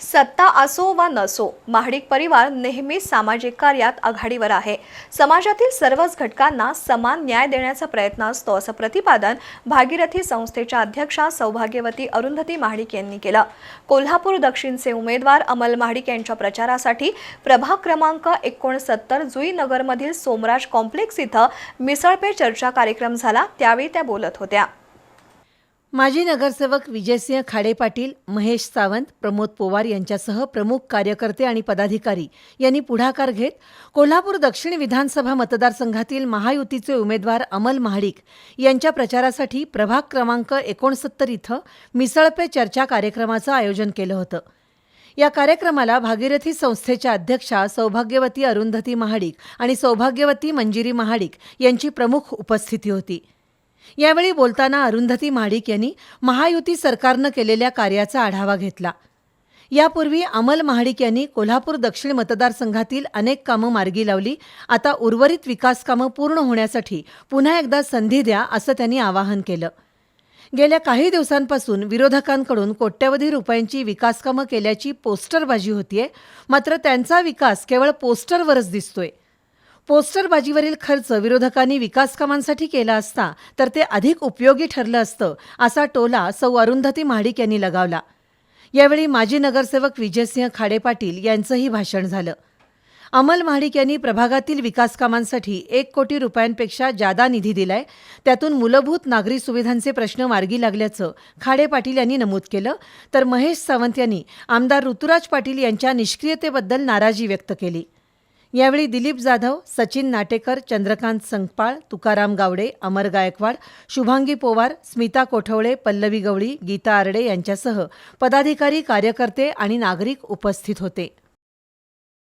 सत्ता असो वा नसो महाडिक परिवार नेहमीच सामाजिक कार्यात आघाडीवर आहे. समाजातील सर्वच घटकांना समान न्याय देण्याचा प्रयत्न असतो असं प्रतिपादन भागीरथी संस्थेच्या अध्यक्षा सौभाग्यवती अरुंधती महाडिक यांनी केलं. कोल्हापूर दक्षिणचे उमेदवार अमल महाडिक यांच्या प्रचारासाठी प्रभाग क्रमांक एकोणसत्तर जुई नगरमधील सोमराज कॉम्प्लेक्स इथं मिसळपे चर्चा कार्यक्रम झाला त्यावेळी त्या बोलत होत्या. माजी नगरसेवक विजयसिंह खाडे पाटील महेश सावंत प्रमोद पोवार यांच्यासह प्रमुख कार्यकर्ते आणि पदाधिकारी यांनी पुढाकार घेत कोल्हापूर दक्षिण विधानसभा मतदारसंघातील महायुतीचे उमेदवार अमल महाडिक यांच्या प्रचारासाठी प्रभाग क्रमांक एकोणसत्तर इथं मिसळपे चर्चा कार्यक्रमाचं आयोजन केलं होतं. या कार्यक्रमाला भागीरथी संस्थेच्या अध्यक्षा सौभाग्यवती अरुंधती महाडिक आणि सौभाग्यवती मंजिरी महाडिक यांची प्रमुख उपस्थिती होती. यावेळी बोलताना अरुंधती महाडिक यांनी महायुती सरकारनं केलेल्या कार्याचा आढावा घेतला. यापूर्वी अमल महाडिक यांनी कोल्हापूर दक्षिण मतदारसंघातील अनेक कामं मार्गी लावली. आता उर्वरित विकास कामं पूर्ण होण्यासाठी पुन्हा एकदा संधी द्या असं त्यांनी आवाहन केलं. गेल्या काही दिवसांपासून विरोधकांकडून कोट्यवधी रुपयांची विकासकामं केल्याची पोस्टरबाजी होतीये. मात्र त्यांचा विकास केवळ पोस्टरवरच दिसतोय. पोस्टरबाजीवरील खर्च विरोधकांनी विकासकामांसाठी केला असता तर ते अधिक उपयोगी ठरलं असतं असा टोला सौ अरुंधती महाडिक यांनी लगावला. यावेळी माजी नगरसेवक विजयसिंह खाडे पाटील यांचंही भाषण झालं. अमल महाडिक यांनी प्रभागातील विकासकामांसाठी एक कोटी रुपयांपेक्षा जादा निधी दिलाय त्यातून मूलभूत नागरी सुविधांचे प्रश्न मार्गी लागल्याचं खाडे पाटील यांनी नमूद केलं तर महेश सावंत यांनी आमदार ऋतुराज पाटील यांच्या निष्क्रियतेबद्दल नाराजी व्यक्त केली. यावेळी दिलीप जाधव सचिन नाटेकर चंद्रकांत संकपाळ तुकाराम गावडे अमर गायकवाड शुभांगी पोवार स्मिता कोठवळे पल्लवी गवळी गीता आरडे यांच्यासह पदाधिकारी कार्यकर्ते आणि नागरिक उपस्थित होते.